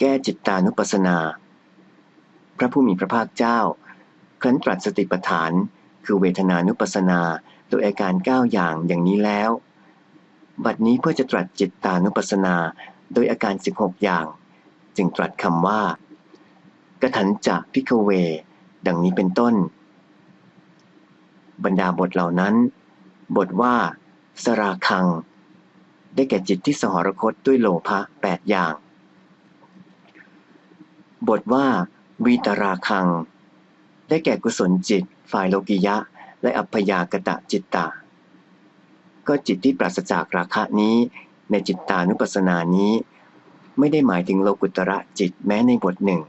แก้จิตตานุปัสสนา พระผู้มีพระภาคเจ้า ครั้นตรัสสติปัฏฐาน คือเวทนานุปัสสนาโดยอาการ 9 อย่างอย่างนี้แล้ว บัดนี้เพื่อจะตรัสจิตตานุปัสสนาโดยอาการ 16 อย่าง จึงตรัสคำว่ากถันจะพิกเว ดังนี้เป็นต้น บรรดาบทเหล่านั้น บทว่า สราคัง ได้แก่จิตที่สหรคตด้วยโลภะแปดอย่าง บทว่า วีตราคัง ได้แก่กุศลจิต ฝ่ายโลกิยะ และอัพยากตะจิตตา ก็จิตที่ปราศจากราคะนี้ ในจิตตานุปัสสนานี้ ไม่ได้หมายถึงโลกุตระจิตแม้ในบทหนึ่ง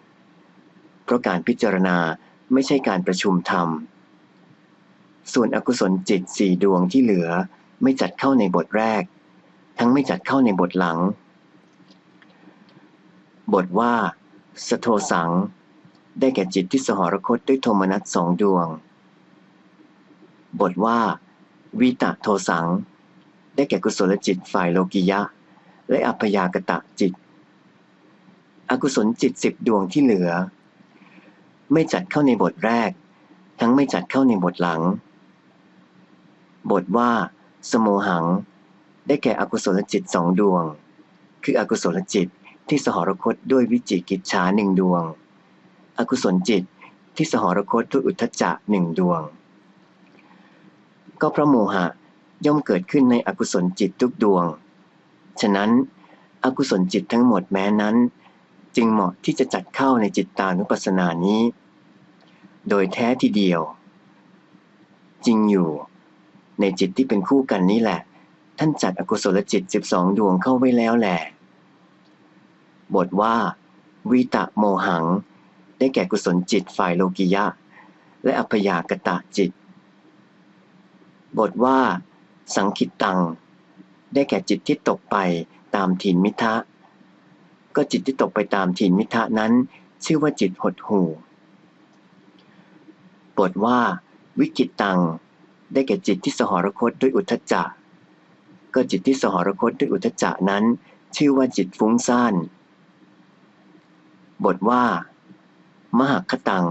เพราะการพิจารณาไม่ใช่การประชุมธรรม ส่วนอกุศลจิตสี่ดวงที่เหลือไม่จัดเข้าในบทแรก ทั้งไม่จัดเข้าในบทหลัง บทว่า สโทสัง ได้แก่จิตที่สหรคตด้วยโทมนัสสองดวง บทว่า วิตะโทสัง ได้แก่กุศลจิตฝ่ายโลกิยะ และอัพยากตะจิต อกุศลจิตสิบดวงที่เหลือ ไม่จัดเข้าในบทแรก ทั้งไม่จัดเข้าในบทหลัง บทว่า สโมหัง ได้แก่อกุศลจิตสองดวง คืออกุศลจิต ที่สหรคตด้วยวิจิกิจฉาหนึ่งดวง อกุศลจิตที่สหรคตด้วยอุทจจะหนึ่งดวง ก็พระโมหะย่อมเกิดขึ้นในอกุศลจิตทุกดวง ฉะนั้น อกุศลจิตทั้งหมดแม้นั้น จึงเหมาะที่จะจัดเข้าในจิตตานุปัสสนานี้ โดยแท้ทีเดียว จริงอยู่ ในจิตที่เป็นคู่กันนี้แหละ ท่านจัดอกุศลจิต 12 ดวงเข้าไว้แล้วแหละ บทว่า วิตะโมหัง ได้แก่กุศลจิตฝ่ายโลกิยะ และอัพยากตะจิต บทว่า สังคิตตัง ได้แก่จิตที่ตกไปตามถินมิทะ ก็จิตที่ตกไปตามถินมิทะนั้น ชื่อว่าจิตหดหูบทว่า วิกิตตัง ได้แก่จิตที่สหรคตด้วยอุทจจะก็จิตที่สหรคตด้วยอุทจจะนั้น ชื่อว่าจิตฟุ้งซ่าน บทว่า มหคตัง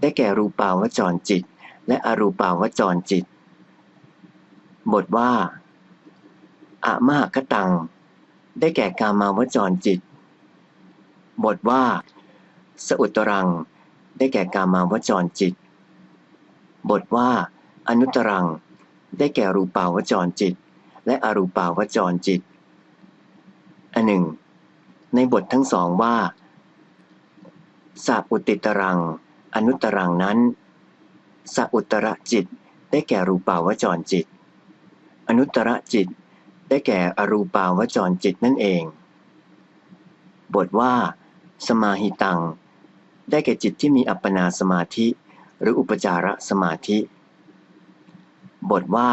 ได้แก่รูปาวจรจิต และอรูปาวจรจิต บทว่า อะมหคตัง ได้แก่กามาวจรจิต บทว่า สอุตรัง ได้แก่กามาวจรจิต บทว่า อนุตรัง ได้แก่รูปาวจรจิต และอรูปาวจรจิตอันหนึ่ง ในบททั้งสองว่าสัอุติตรัง อนุตรังนั้นสัอุตระจิตได้แก่รูปาวจรจิต อนุตระจิตได้แก่อรูปาวจรจิตนั่นเอง บทว่า สมาหิตัง ได้แก่จิตที่มีอัปปนาสมาธิ หรืออุปจารสมาธิ บทว่า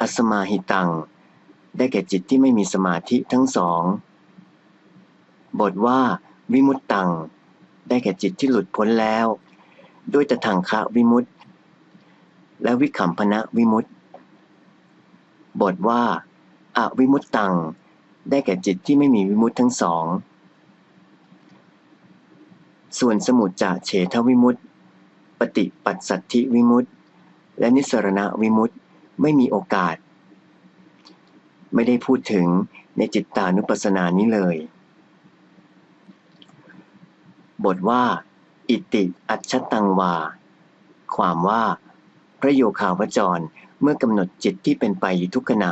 อสมาหิตัง ได้แก่จิตที่ไม่มีสมาธิทั้งสอง บทว่า วิมุตตัง ได้แก่จิตที่หลุดพ้นแล้ว ด้วยตทังคะวิมุตตและวิขำพนะวิมุตตบทว่าอาวิมุตตัง ได้แก่จิตที่ไม่มีวิมุตทั้งสอง ส่วนสมุจจะเฉทวิมุตตปฏิปัสสัทธิวิมุตตและนิสรณวิมุตตไม่มีโอกาส ไม่ได้พูดถึงในจิตตานุปัสสนานี้เลย บทว่า อิติอัจฉตังวา ความว่า พระโยคาวจรเมื่อกำหนดจิตที่เป็นไปอยู่ทุกขณะ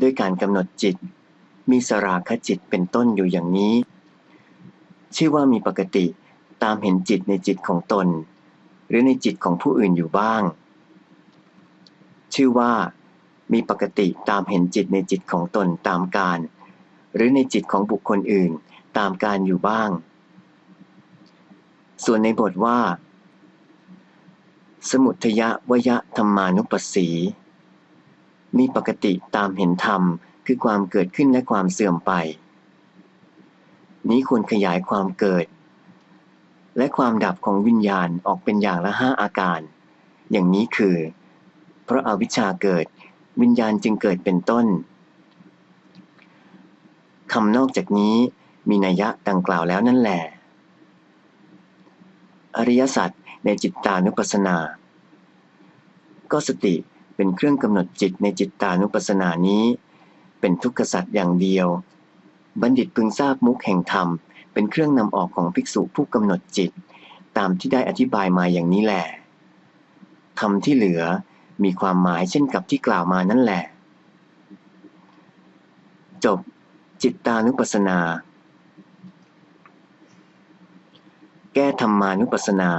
ด้วยการกำหนดจิต มีสราคจิตเป็นต้นอยู่อย่างนี้ ชื่อว่ามีปกติตามเห็นจิตในจิตของตน หรือในจิตของผู้อื่นอยู่บ้าง ชื่อว่า มีปกติตามเห็นจิตในจิตของตนตามการ หรือในจิตของบุคคลอื่นตามการอยู่บ้าง ส่วนในบทว่า สมุทยะวยะธรรมานุปัสสี มีปกติตามเห็นธรรมคือความเกิดขึ้นและความเสื่อมไป นี้ควรขยายความเกิด และความดับของวิญญาณออกเป็นอย่างละห้าอาการ อย่างนี้คือ เพราะอาวิชชาเกิดวิญญาณจึงเกิดเป็นต้นคำนอกจากนี้มีนัยยะดังกล่าวแล้วนั่นแหละ อริยสัจในจิตตานุปัสสนา ก็สติเป็นเครื่องกำหนดจิตในจิตตานุปัสสนานี้ เป็นทุกขสัจอย่างเดียว บัณฑิตพึงทราบมุขแห่งธรรม เป็นเครื่องนำออกของภิกษุผู้กำหนดจิต ตามที่ได้อธิบายมาอย่างนี้แหละธรรมที่เหลือมีความหมายเช่นกับที่กล่าวมานั่นแหละ จบ จิตตานุปัสสนา แก้ธรรมานุปัสสนา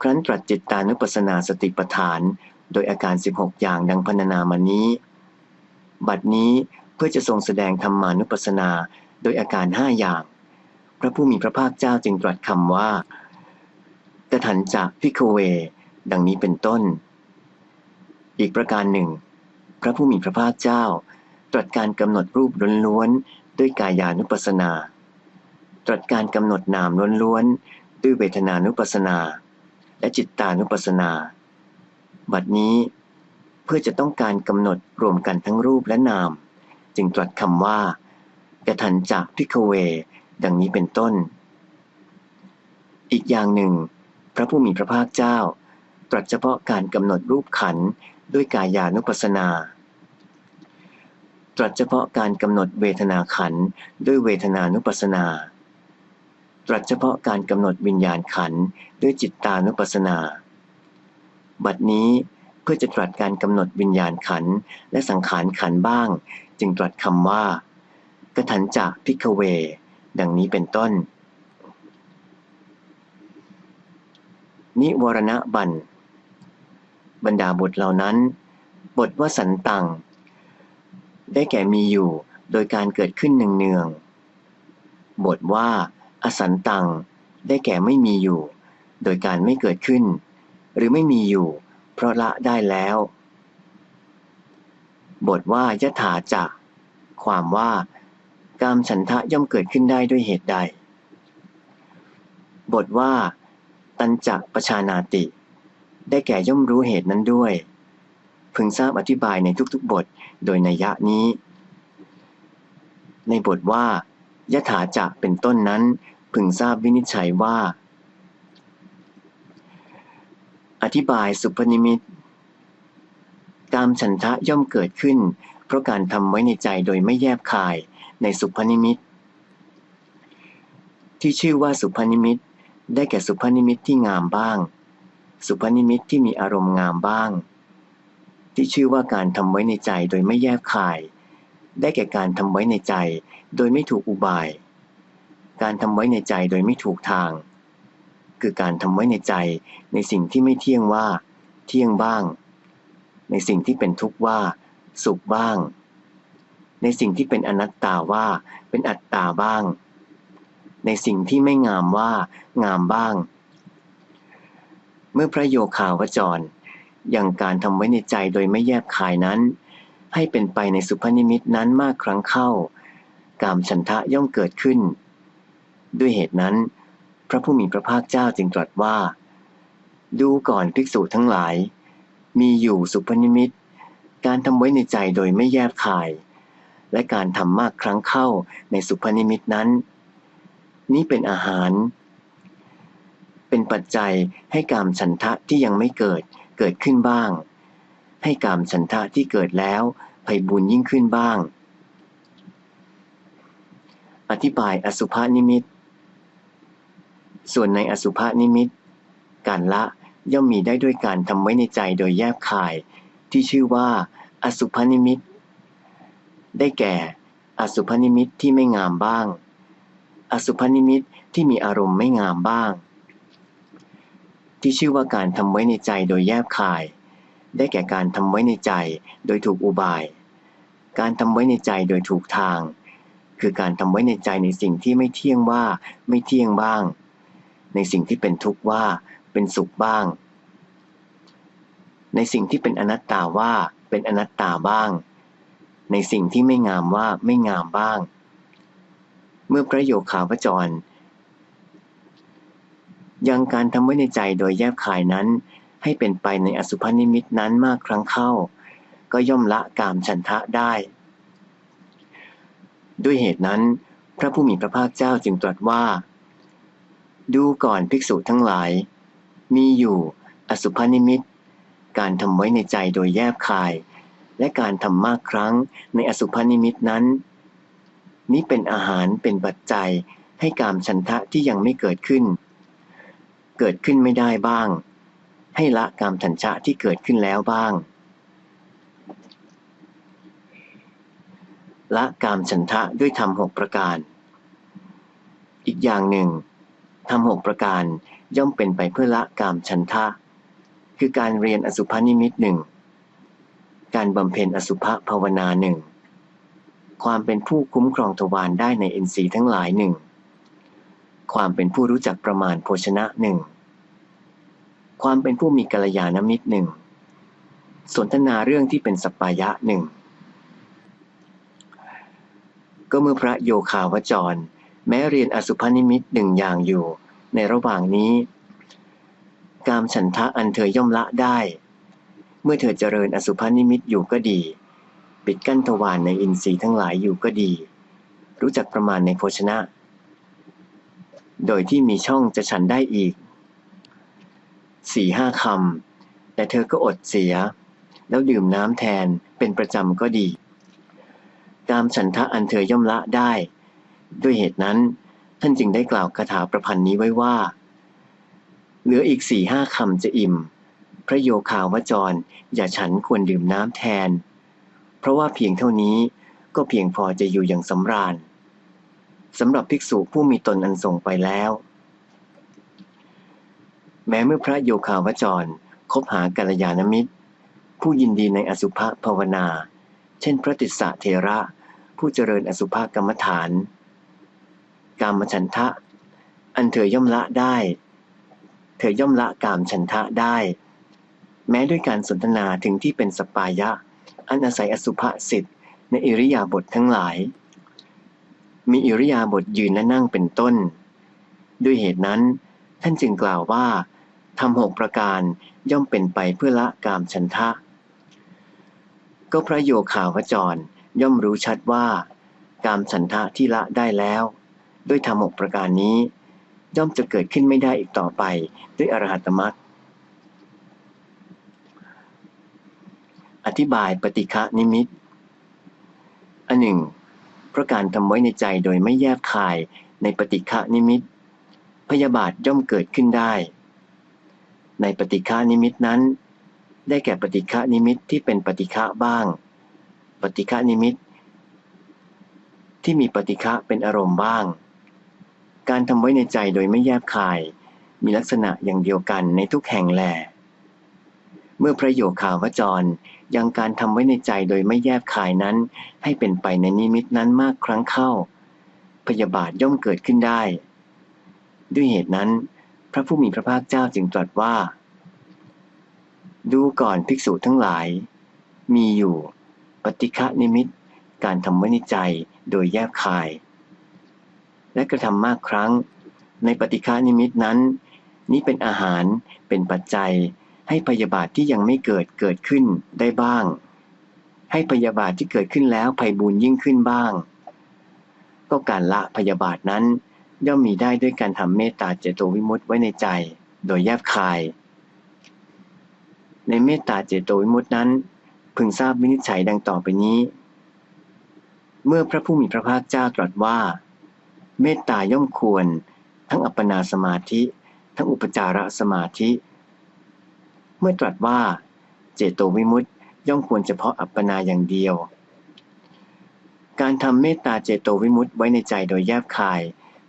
ครั้นตรัสจิตตานุปัสสนาสติปัฏฐาน โดยอาการ 16 อย่างดังพรรณนามานี้ บัดนี้เพื่อจะทรงแสดงธรรมานุปัสสนาโดยอาการห้าอย่าง พระผู้มีพระภาคเจ้าจึงตรัสคำว่ากถันจะพิกเว ดังนี้เป็นต้น อีกประการหนึ่ง พระผู้มีพระภาคเจ้า ตรัสการกำหนดรูปล้วนๆด้วยกายานุปัสสนา ตรัสการกำหนดนามล้วนๆด้วยเวทนานุปัสสนา และจิตตานุปัสสนา บัดนี้เพื่อจะต้องการกำหนดรวมกันทั้งรูปและนาม จึงตรัสคำว่ากถันจะพิกเว ดังนี้เป็นต้น อีกอย่างหนึ่ง พระผู้มีพระภาคเจ้า ตรัสเฉพาะการกำหนดรูปขันด้วยกายานุปัสสนา ตรัสเฉพาะการกำหนดเวทนาขันด้วยเวทนานุปัสสนา ตรัสเฉพาะการกำหนดวิญญาณขันธ์ด้วยจิตตานุปัสสนา บัดนี้เพื่อจะตรัสการกำหนดวิญญาณขันธ์และสังขารขันธ์บ้าง จึงตรัสคำว่ากถันจะพิกเว ดังนี้เป็นต้น นิวรณะบันบรรดาบทเหล่านั้น บทว่าสันตัง ได้แก่มีอยู่โดยการเกิดขึ้นเนืองๆบทว่า อสันตัง ได้แก่ไม่มีอยู่ โดยการไม่เกิดขึ้น หรือไม่มีอยู่ เพราะละได้แล้ว บทว่ายถาจะความว่ากามฉันทะย่อมเกิดขึ้นได้ด้วยเหตุใด บทว่า ตันจะประชานาติ ได้แก่ย่อมรู้เหตุนั้นด้วย พึงทราบอธิบายในทุกๆบทโดยนัยยะนี้ ในบทว่ายถาจะเป็นต้นนั้น พึงทราบวินิจฉัยว่า อธิบายสุพนิมิตกามฉันทะย่อมเกิดขึ้น เพราะการทำไว้ในใจโดยไม่แยบคายในสุพนิมิต ที่ชื่อว่าสุพนิมิต ได้แก่สุพนิมิตที่งามบ้าง สุพนิมิตที่มีอารมณ์งามบ้าง ที่ชื่อว่าการทำไว้ในใจโดยไม่แยบคาย ได้แก่การทำไว้ในใจ โดยไม่ถูกอุบาย การทำไว้ในใจโดยไม่ถูกทาง คือการทำไว้ในใจในสิ่งที่ไม่เที่ยงว่า เที่ยงบ้าง ในสิ่งที่เป็นทุกข์ว่า สุขบ้าง ในสิ่งที่เป็นอนัตตาว่า เป็นอัตตาบ้าง ในสิ่งที่ไม่งามว่า งามบ้าง เมื่อพระโยคาวจร อย่างการทำไว้ในใจโดยไม่แยบคายนั้น ให้เป็นไปในสุพนิมิตนั้นมากครั้งเข้ากามฉันทะย่อมเกิดขึ้น ด้วยเหตุนั้น พระผู้มีพระภาคเจ้าจึงตรัสว่า ดูก่อนภิกษุทั้งหลาย มีอยู่สุพนิมิต การทำไว้ในใจโดยไม่แยบคาย และการทำมากครั้งเข้าในสุพนิมิตนั้น นี้เป็นอาหาร เป็นปัจจัยให้กามฉันทะที่ยังไม่เกิดเกิดขึ้นบ้าง ให้กามฉันทะที่เกิดแล้วไพบุญยิ่งขึ้นบ้างอธิบายอสุภานิมิต ส่วนในอสุภานิมิต การละย่อมมีได้ด้วยการทำไว้ในใจโดยแยบคาย ที่ชื่อว่า อสุภนิมิต ได้แก่ อสุภนิมิตที่ไม่งามบ้าง อสุภนิมิตที่มีอารมณ์ไม่งามบ้าง ที่ชื่อว่าการทำไว้ในใจโดยแยบคาย ได้แก่การทำไว้ในใจโดยถูกอุบาย การทำไว้ในใจโดยถูกทาง คือการทำไว้ในใจในสิ่งที่ไม่เที่ยงว่าไม่เที่ยงบ้าง ในสิ่งที่เป็นทุกข์ว่าเป็นสุขบ้าง ในสิ่งที่เป็นอนัตตาว่าเป็นอนัตตาบ้าง ในสิ่งที่ไม่งามว่าไม่งามบ้าง เมื่อพระโยคาวจร ยังการทำไว้ในใจโดยแยบคายนั้น ให้เป็นไปในอสุภนิมิตนั้นมากครั้งเข้า ก็ย่อมละกามฉันทะได้ ด้วยเหตุนั้น พระผู้มีพระภาคเจ้าจึงตรัสว่า ดูก่อนภิกษุทั้งหลาย มีอยู่ อสุภนิมิต การทำไว้ในใจโดยแยบคาย และการทำมากครั้งในอสุภนิมิตนั้น นี้เป็นอาหารเป็นปัจจัยให้กามฉันทะที่ยังไม่เกิดขึ้น เกิดขึ้นไม่ได้บ้าง ให้ละกามฉันทะที่เกิดขึ้นแล้วบ้าง ละกามฉันทะด้วยธรรมหกประการ อีกอย่างหนึ่ง ธรรมหกประการย่อมเป็นไปเพื่อละกามฉันทะ คือการเรียนอสุภนิมิตหนึ่ง การบำเพ็ญอสุภภาวนาหนึ่ง ความเป็นผู้คุ้มครองทวารได้ในอินทรีย์ทั้งหลายหนึ่ง ความเป็นผู้รู้จักประมาณโภชนะหนึ่ง ความเป็นผู้มีกัลยาณมิตรหนึ่ง สนทนาเรื่องที่เป็นสัปปายะหนึ่ง ก็เมื่อพระโยคาวจร แม้เรียนอสุภนิมิตหนึ่งอย่างอยู่ ในระหว่างนี้ กามฉันทะอันเธอย่อมละได้ เมื่อเธอเจริญอสุภนิมิตอยู่ก็ดี ปิดกั้นทวารในอินทรีย์ทั้งหลายอยู่ก็ดี รู้จักประมาณในโภชนะ โดยที่มีช่องจะฉันได้อีกสี่ห้าคำ แต่เธอก็อดเสีย แล้วดื่มน้ำแทนเป็นประจำก็ดีกามฉันทะอันเธอย่อมละได้ ด้วยเหตุนั้น ท่านจึงได้กล่าวคาถาประพันธ์นี้ไว้ว่า เหลืออีกสี่ห้าคำจะอิ่ม พระโยคาวจร อย่าฉันควรดื่มน้ำแทน เพราะว่าเพียงเท่านี้ก็เพียงพอจะอยู่อย่างสำราญสำหรับภิกษุผู้มีตนอันส่งไปแล้ว แม้เมื่อพระโยคาวจรคบหากัลยาณมิตร ผู้ยินดีในอสุภะภาวนา เช่นพระติสสะเทระ ผู้เจริญอสุภะกรรมฐาน กามฉันทะ อันเธอย่อมละได้ เธอย่อมละกามฉันทะได้ แม้ด้วยการสนทนาถึงที่เป็นสปายะ อันอาศัยอสุภะสิทธิ์ในอิริยาบถททั้งหลาย มีอิริยาบถยืนและนั่งเป็นต้น ด้วยเหตุนั้น ท่านจึงกล่าวว่าทำหกประการย่อมเป็นไปเพื่อละกามฉันทะ ก็พระโยคาวจรย่อมรู้ชัดว่า กามฉันทะที่ละได้แล้ว ด้วยทำหกประการนี้ ย่อมจะเกิดขึ้นไม่ได้อีกต่อไป ด้วยอรหัตมรรคอธิบายปฏิฆะนิมิต อันหนึ่งเพราะการทำไว้ในใจโดยไม่แยบคายในปฏิฆะนิมิต พยาบาทย่อมเกิดขึ้นได้ ในปฏิฆานิมิตนั้น ได้แก่ปฏิฆานิมิตที่เป็นปฏิฆะบ้าง ปฏิฆานิมิต ที่มีปฏิฆะเป็นอารมณ์บ้าง การทำไว้ในใจโดยไม่แยบคาย มีลักษณะอย่างเดียวกันในทุกแห่งแหลเมื่อพระโยคาววจร ยังการทำไว้ในใจโดยไม่แยบคายนั้น ให้เป็นไปในนิมิตนั้นมากครั้งเข้า พยาบาทย่อมเกิดขึ้นได้ ด้วยเหตุนั้น พระผู้มีพระภาคเจ้าจึงตรัสว่า ดูก่อนภิกษุทั้งหลาย มีอยู่ ปฏิฆะนิมิต การทำไว้ในใจโดยแยบคาย และกระทำมากครั้ง ในปฏิฆานิมิตนั้น นี้เป็นอาหารเป็นปัจจัย ให้พยาบาทที่ยังไม่เกิดเกิดขึ้นได้บ้าง ให้พยาบาทที่เกิดขึ้นแล้วภัยบุญยิ่งขึ้นบ้าง ก็การละพยาบาทนั้นย่อมมีได้ด้วยการทำเมตตาเจโตวิมุตต์ไว้ในใจ โดยแยบคาย ในเมตตาเจโตวิมุตต์นั้น พึงทราบวินิจฉัยดังต่อไปนี้ เมื่อพระผู้มีพระภาคเจ้าตรัสว่า เมตตาย่อมควร ทั้งอัปปนาสมาธิ ทั้งอุปจารสมาธิ เมื่อตรัสว่า เจโตวิมุตติย่อมควรเฉพาะอัปปนาอย่างเดียว การทำเมตตาเจโตวิมุตติไว้ในใจโดยแยบคาย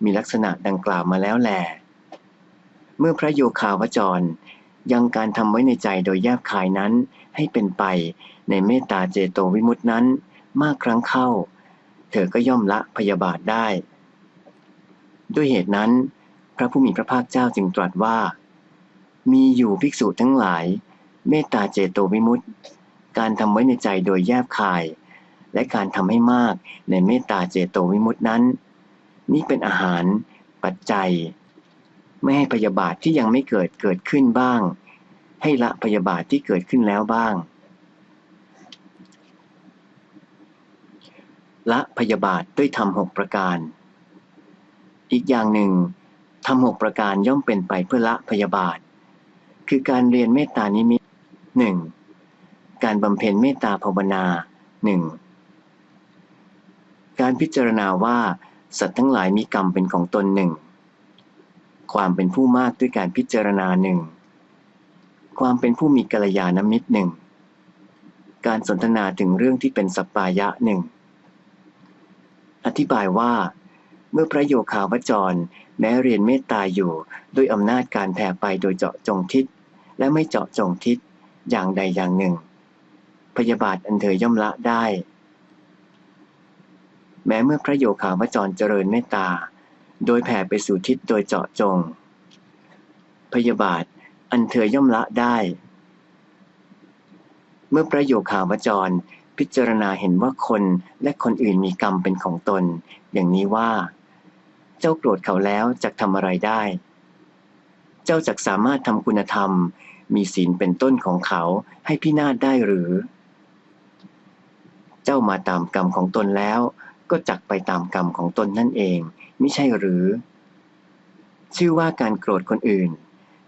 มีลักษณะดังกล่าวมาแล้วแหลเมื่อพระโยคาวจร ยังการทำไว้ในใจโดยแยบคายนั้นให้เป็นไปในเมตตาเจโตวิมุตตินั้นมากครั้งเข้า เธอก็ย่อมละพยาบาทได้ ด้วยเหตุนั้น พระผู้มีพระภาคเจ้าจึงตรัสว่า มีอยู่ภิกษุทั้งหลาย เมตตาเจโตวิมุตติ การทำไว้ในใจโดยแยบคาย และการทำให้มากในเมตตาเจโตวิมุตตินั้น นี้เป็นอาหาร ปัจจัย ไม่ให้พยาบาทที่ยังไม่เกิดเกิดขึ้นบ้าง ให้ละพยาบาทที่เกิดขึ้นแล้วบ้างละพยาบาทด้วยธรรมหกประการ อีกอย่างหนึ่งธรรมหกประการย่อมเป็นไปเพื่อละพยาบาท คือการเรียนเมตตานิมิตหนึ่งการบำเพ็ญเมตตาภาวนาหนึ่งการพิจารณาว่าสัตว์ทั้งหลายมีกรรมเป็นของตนหนึ่ง ความเป็นผู้มากด้วยการพิจารณาหนึ่ง ความเป็นผู้มีกัลยาณมิตรหนึ่ง การสนทนาถึงเรื่องที่เป็นสัปปายะหนึ่ง อธิบายว่า เมื่อพระโยคาวจร แม้เรียนเมตตาอยู่ด้วยอำนาจการแผ่ไปโดยเจาะจงทิศ และไม่เจาะจงทิศอย่างใดอย่างหนึ่ง พยาบาทอันเธอย่อมละได้ แม้เมื่อพระโยคาวจรเจริญเมตตา โดยแผ่ไปสู่ทิศโดยเจาะจง พยาบาทอันเธอย่อมละได้ เมื่อพระโยคาวจรพิจารณาเห็นว่าคนและคนอื่นมีกรรมเป็นของตน อย่างนี้ว่า จ้าโกรธเขาแล้วจะทำอะไรได้ เจ้าจักสามารถทำคุณธรรม มีศีลเป็นต้นของเขาให้พินาศได้หรือ เจ้ามาตามกรรมของตนแล้ว ก็จักไปตามกรรมของตนนั่นเองไม่ใช่หรือ ชื่อว่าการโกรธคนอื่น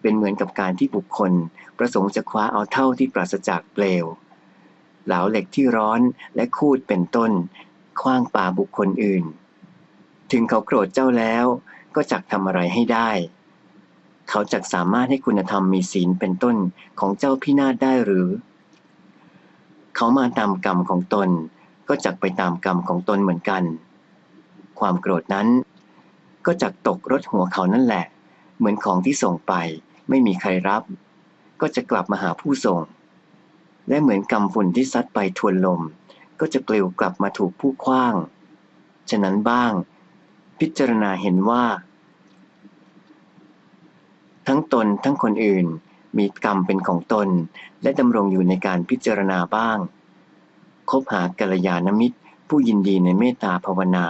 เป็นเหมือนกับการที่บุคคล ประสงค์จะคว้าเอาเท่าที่ปราศจากเปลวเหลาเหล็กที่ร้อนและคูดเป็นต้นคว้างป่าบุคคลอื่น ถึงเขาโกรธเจ้าแล้ว ก็จักทำอะไรให้ได้ เขาจักสามารถให้คุณธรรมมีศีลเป็นต้นของเจ้าพินาศได้หรือ เขามาตามกรรมของตน ก็จักไปตามกรรมของตนเหมือนกัน ความโกรธนั้น ก็จักตกรถหัวเขานั่นแหละ เหมือนของที่ส่งไป ไม่มีใครรับ ก็จะกลับมาหาผู้ส่ง และเหมือนกำฝุ่นที่ซัดไปทวนลม ก็จะปลิวกลับมาถูกผู้คว้างฉะนั้นบ้าง พิจารณาเห็นว่า ทั้งตนทั้งคนอื่นมีกรรมเป็นของตน และดำรงอยู่ในการพิจารณาบ้าง คบหากัลยาณมิตร ผู้ยินดีในเมตตาภาวนา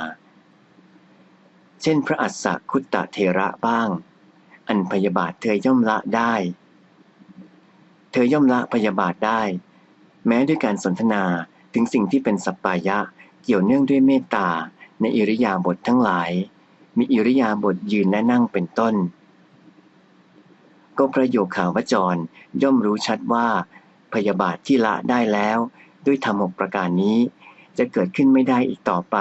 เช่นพระอัสสะคุตตะเทระบ้าง อันพยาบาทเธอย่อมละได้ เธอย่อมละพยาบาทได้ แม้ด้วยการสนทนาถึงสิ่งที่เป็นสัปปายะ เกี่ยวเนื่องด้วยเมตตา ในอิริยาบถททั้งหลาย มีอิริยาบถยืนและนั่งเป็นต้น ก็ประโยคข่าววจรย่อมรู้ชัดว่า พยาบาทที่ละได้แล้ว ด้วยธรรมหกประการนี้ จะเกิดขึ้นไม่ได้อีกต่อไป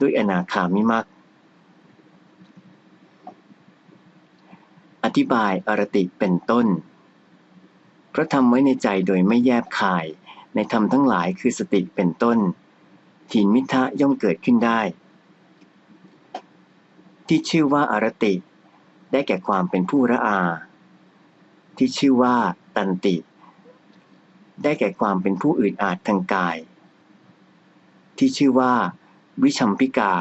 ด้วยอนาคามิมักอธิบายอรติเป็นต้น เพราะทำไว้ในใจโดยไม่แยบคาย ในธรรมทั้งหลายคือสติเป็นต้นถีนมิทะย่อมเกิดขึ้นได้ ที่ชื่อว่าอารติ ได้แก่ความเป็นผู้ระอา ที่ชื่อว่าตันติ ได้แก่ความเป็นผู้อื่นอาจทางกาย ที่ชื่อว่า วิชัมพิกา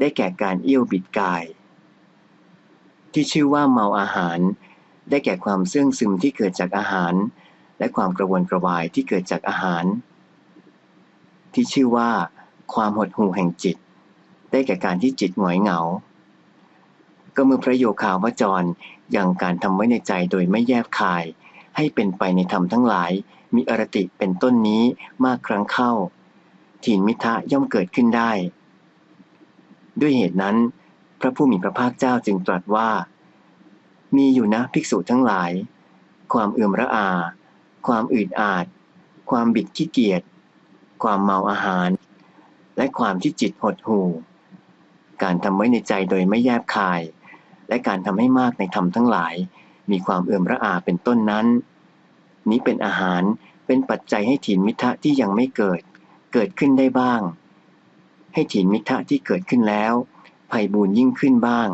ได้แก่การเอี้ยวบิดกาย ที่ชื่อว่าเมาอาหาร ได้แก่ความเสื่องซึมที่เกิดจากอาหาร และความกระวนกระวายที่เกิดจากอาหาร ที่ชื่อว่า ความหดหู่แห่งจิต ได้แก่การที่จิตหงอยเหงา ก็เมื่อพระโยคาวจรยังการทำไว้ในใจโดยไม่แยบคาย ให้เป็นไปในธรรมทั้งหลาย มีอรติเป็นต้นนี้มากครั้งเข้า ถีนมิทะย่อมเกิดขึ้นได้ ด้วยเหตุนั้น พระผู้มีพระภาคเจ้าจึงตรัสว่า มีอยู่นะภิกษุทั้งหลาย ความเอื่มระอา ความอืดอาด ความบิดขี้เกียจ ความเมาอาหาร และความที่จิตหดหู่การทำไว้ในใจโดยไม่แยบคาย และการทำให้มากในธรรมทั้งหลาย มีความเอื่อมระอาเป็นต้นนั้น นี้เป็นอาหารเป็นปัจจัยให้ถินมิทะที่ยังไม่เกิด เกิดขึ้นได้บ้าง ให้ถินมิทะที่เกิดขึ้นแล้วภัยบูญยิ่งขึ้นบ้าง